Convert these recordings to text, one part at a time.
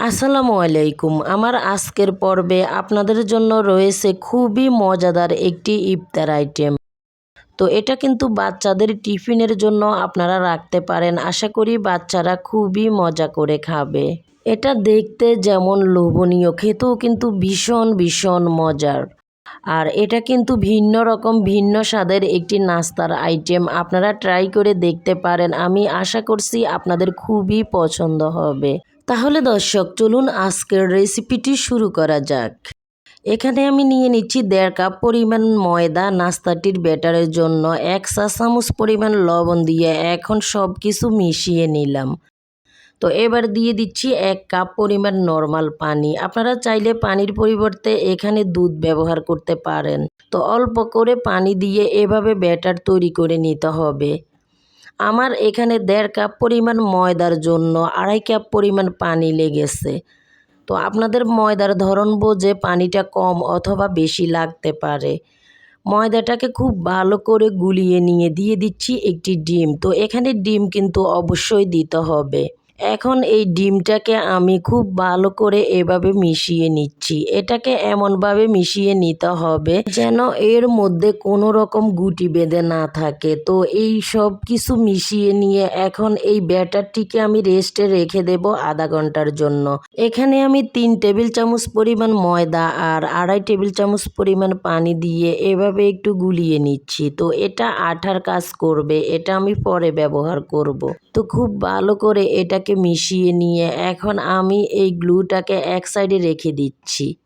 আসসালামু আলাইকুম। আমার আজকের পর্বে আপনাদের জন্য রয়েছে খুবই মজাদার একটি ইফতার আইটেম। তো এটা কিন্তু বাচ্চাদের টিফিনের জন্য আপনারা রাখতে পারেন। আশা করি বাচ্চারা খুবই মজা করে খাবে। এটা দেখতে যেমন লোভনীয়, খেতেও কিন্তু ভীষণ ভীষণ মজার। আর এটা কিন্তু ভিন্ন রকম, ভিন্ন স্বাদের একটি নাস্তার আইটেম। আপনারা ট্রাই করে দেখতে পারেন। আমি আশা করছি আপনাদের খুবই পছন্দ হবে। তাহলে দর্শক, চলুন আজকের রেসিপিটি শুরু করা যাক। এখানে আমি নিয়ে নিচ্ছি দেড় কাপ পরিমাণ ময়দা, নাস্তাটির ব্যাটারের জন্য এক চা চামচ পরিমাণ লবণ দিয়ে এখন সব কিছু মিশিয়ে নিলাম। তো এবার দিয়ে দিচ্ছি এক কাপ পরিমাণ নর্মাল পানি। আপনারা চাইলে পানির পরিবর্তে এখানে দুধ ব্যবহার করতে পারেন। তো অল্প করে পানি দিয়ে এভাবে ব্যাটার তৈরি করে নিতে হবে। আমার এখানে দেড় কাপ পরিমাণ ময়দার জন্য আড়াই কাপ পরিমাণ পানি লেগেছে। তো আপনাদের ময়দার ধরন বোঝে পানিটা কম অথবা বেশি লাগতে পারে। ময়দাটাকে খুব ভালো করে গুলিয়ে নিয়ে দিয়ে দিচ্ছি একটি ডিম। তো এখানে ডিম কিন্তু অবশ্যই দিতে হবে। এখন এই ডিমটাকে আমি খুব ভালো করে এভাবে মিশিয়ে নিচ্ছি। এটাকে এমনভাবে মিশিয়ে নিতে হবে যেন এর মধ্যে কোনো রকম গুটি বেঁধে না থাকে। তো এই সব কিছু মিশিয়ে নিয়ে এখন এই ব্যাটারটিকে আমি রেস্টে রেখে দেব আধা ঘণ্টার জন্য। এখানে আমি তিন টেবিল চামচ পরিমাণ ময়দা আর আড়াই টেবিল চামচ পরিমাণ পানি দিয়ে এভাবে একটু গুলিয়ে নিচ্ছি। তো এটা আঠার কাজ করবে, এটা আমি পরে ব্যবহার করব। তো খুব ভালো করে এটাকে মিশিয়ে নিয়ে এখন আমি এই গ্লুটাকে এক সাইডে রেখে দিচ্ছি।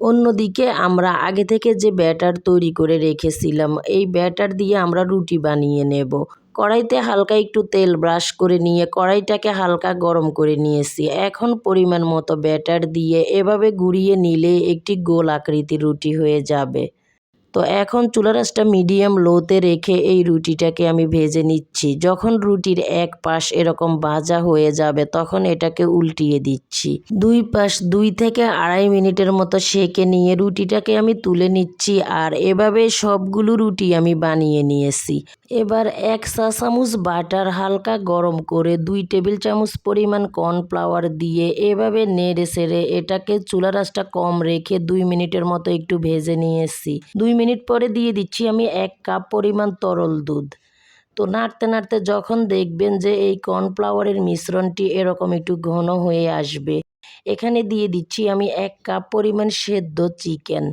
অন্যদিকে আমরা আগে থেকে যে ব্যাটার তৈরি করে রেখেছিলাম, এই ব্যাটার দিয়ে আমরা রুটি বানিয়ে নেব। কড়াইতে হালকা একটু তেল ব্রাশ করে নিয়ে কড়াইটাকে হালকা গরম করে নিয়েছি। এখন পরিমাণ মতো ব্যাটার দিয়ে এভাবে ঘুরিয়ে নিলে একটি গোল আকৃতির রুটি হয়ে যাবে। তো এখন চুলা রাসটা মিডিয়াম লোতে রেখে এই রুটিটাকে আমি ভেজে নিচ্ছি। যখন রুটির এক পাশ এরকম ভাজা হয়ে যাবে, তখন এটাকে উল্টিয়ে দিচ্ছি। দুই পাশ দুই থেকে আড়াই মিনিটের মতো সেকে নিয়ে রুটিটাকে আমি তুলে নিচ্ছি আর এভাবে সবগুলো রুটি আমি বানিয়ে নিয়েছি। এবার এক চা চামচ বাটার হালকা গরম করে দুই টেবিল চামচ পরিমাণ কর্নফ্লাওয়ার দিয়ে এভাবে নেড়ে সেড়ে এটাকে চুলা রাসটা কম রেখে দুই মিনিটের মতো একটু ভেজে নিয়েছি। দুই মিনিট পরে দিয়ে দিচ্ছি আমি এক কাপ পরিমাণ তরল দুধ। তো নাড়তে নাড়তে যখন দেখবেন যে এই কর্নফ্লাওয়ারের মিশ্রণটি এরকম একটু ঘন হয়ে আসবে, এখানে দিয়ে দিচ্ছি আমি এক কাপ পরিমাণ সেদ্ধ চিকেন।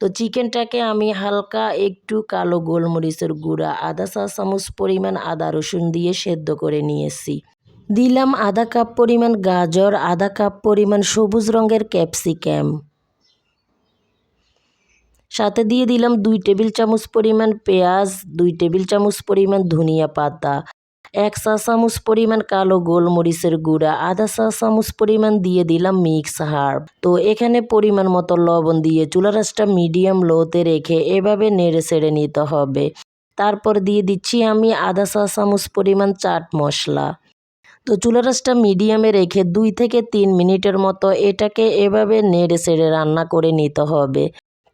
তো চিকেনটাকে আমি হালকা একটু কালো গোলমরিচের গুঁড়া আধা চা চামচ পরিমাণ আদা রসুন দিয়ে সেদ্ধ করে নিয়েছি। দিলাম আধা কাপ পরিমাণ গাজর, আধা কাপ পরিমাণ সবুজ রঙের ক্যাপসিকাম। সাথে দিয়ে দিলাম দুই টেবিল চামচ পরিমাণ পেঁয়াজ, দুই টেবিল চামচ পরিমাণ ধনিয়া পাতা, এক চা চামচ পরিমাণ কালো গোলমরিচের গুঁড়া, আধা চা চামচ পরিমাণ দিয়ে দিলাম মিক্স হার্ব। তো এখানে পরিমাণ মতো লবণ দিয়ে চুলা রাসটা মিডিয়াম লোতে রেখে এভাবে নেড়ে ছেড়ে নিতে হবে। তারপর দিয়ে দিচ্ছি আমি আধা চা চামচ পরিমাণ চাট মশলা। তো চুলা রাসটা মিডিয়ামে রেখে দুই থেকে তিন মিনিটের মতো এটাকে এভাবে নেড়ে ছেড়ে রান্না করে নিতে হবে।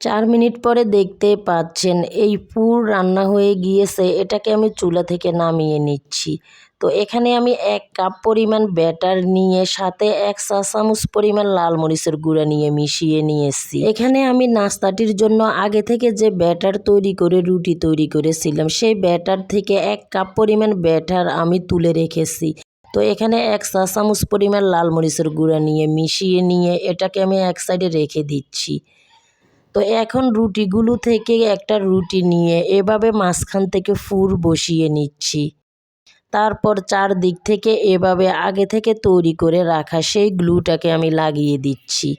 চার মিনিট পরে দেখতে পাচ্ছেন, এই পুর রান্না হয়ে গিয়েছে, এটাকে আমি চুলা থেকে নামিয়ে নিচ্ছি। তো এখানে আমি এক কাপ পরিমাণ ব্যাটার নিয়ে, সাথে এক চা চামচ পরিমাণ লাল মরিচের গুঁড়া নিয়ে মিশিয়ে নিয়েছি। এখানে আমি নাস্তাটির জন্য আগে থেকে যে ব্যাটার তৈরি করে, রুটি তৈরি করেছিলাম, সেই ব্যাটার থেকে এক কাপ পরিমাণ ব্যাটার আমি তুলে রেখেছি। তো এখানে এক চা চামচ পরিমাণ লাল মরিচের গুঁড়া নিয়ে মিশিয়ে নিয়ে, এটাকে আমি এক সাইডে রেখে দিচ্ছি। তো এখন রুটিগুলো থেকে একটা রুটি নিয়ে এভাবে মাঝখান থেকে ফুর বসিয়ে নিচ্ছি। তারপর চারদিক থেকে এভাবে আগে থেকে তৈরি করে রাখা সেই গ্লুটাকে আমি লাগিয়ে দিচ্ছি।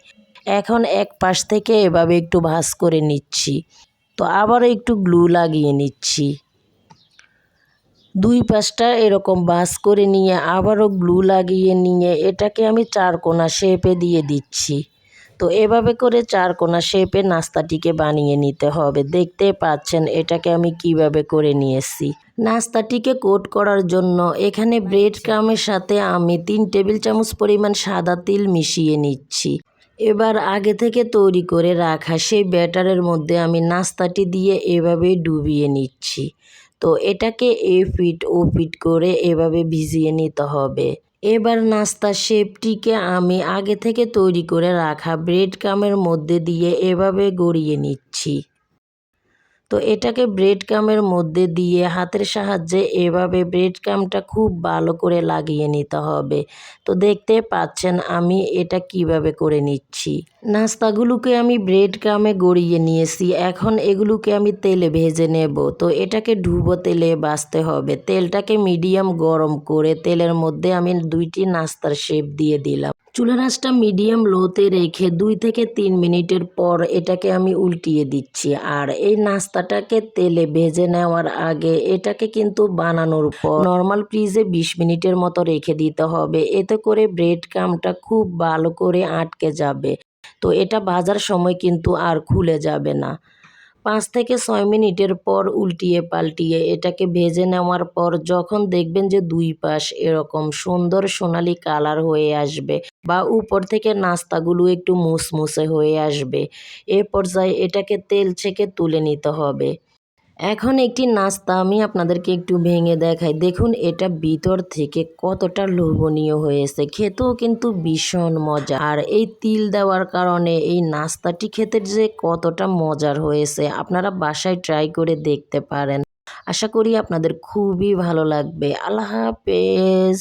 এখন এক পাশ থেকে এভাবে একটু ভাস করে নিচ্ছি। তো আবারও একটু গ্লু লাগিয়ে নিচ্ছি। দুই পাশটা এরকম বাস করে নিয়ে আবারও গ্লু লাগিয়ে নিয়ে এটাকে আমি চার কোনা শেপে দিয়ে দিচ্ছি। তো এভাবে করে চার কোনা শেপে নাস্তাটিকে বানিয়ে নিতে হবে। দেখতে পাচ্ছেন এটাকে আমি কীভাবে করে নিয়েছি। নাস্তাটিকে কোট করার জন্য এখানে ব্রেড ক্রামের সাথে আমি তিন টেবিল চামচ পরিমাণ সাদা তিল মিশিয়ে নিচ্ছি। এবার আগে থেকে তৈরি করে রাখা সেই ব্যাটারের মধ্যে আমি নাস্তাটি দিয়ে এভাবে ডুবিয়ে নিচ্ছি। তো এটাকে এ ফিট ও ফিট করে এভাবে ভিজিয়ে নিতে হবে। এবার নাস্তা শেপটিকে আমি আগে থেকে তৈরি করে রাখা ব্রেড কামের মধ্যে দিয়ে এভাবে গড়িয়ে নিচ্ছি। তো এটাকে ব্রেড কামের মধ্যে দিয়ে হাতের সাহায্যে এভাবে ব্রেড কামটা খুব ভালো করে লাগিয়ে নিতে হবে। তো দেখতে পাচ্ছেন আমি এটা কীভাবে করে নিচ্ছি। নাস্তাগুলোকে আমি ব্রেড কামে গড়িয়ে নিয়েছি। এখন এগুলোকে আমি তেলে ভেজে নেব। তো এটাকে ডুবো তেলে বাছতে হবে। তেলটাকে মিডিয়াম গরম করে তেলের মধ্যে আমি দুইটি নাস্তার শেপ দিয়ে দিলাম। চুলার আঁচটা মিডিয়াম লোতে রেখে দুই থেকে তিন মিনিটের পর এটাকে আমি উল্টিয়ে দিচ্ছি। আর এই নাস্তাটাকে তেলে ভেজে নেওয়ার আগে এটাকে কিন্তু বানানোর পর নর্মাল ফ্রিজে বিশ মিনিটের মতো রেখে দিতে হবে। এতে করে ব্রেড কামটা খুব ভালো করে আটকে যাবে। তো এটা ভাজার সময় কিন্তু আর খুলে যাবে না। পাঁচ থেকে ছয় মিনিটের পর উল্টিয়ে পাল্টিয়ে এটাকে ভেজে নেওয়ার পর যখন দেখবেন যে দুই পাশ এরকম সুন্দর সোনালি কালার হয়ে আসবে বা উপর থেকে নাস্তাগুলো একটু মুসমুসে হয়ে আসবে, এ পর্যায়ে এটাকে তেল ছেঁকে তুলে নিতে হবে। এখন একটি নাস্তা আমি আপনাদেরকে একটু ভেঙে দেখাই। দেখুন, এটা ভিতর থেকে কতটা লোভনীয় হয়েছে। খেতেও কিন্তু ভীষণ মজা। আর এই তিল দেওয়ার কারণে এই নাস্তাটি খেতে যে কতটা মজার হয়েছে, আপনারা বাসায় ট্রাই করে দেখতে পারেন। আশা করি আপনাদের খুবই ভালো লাগবে। আল্লাহ হাফেজ।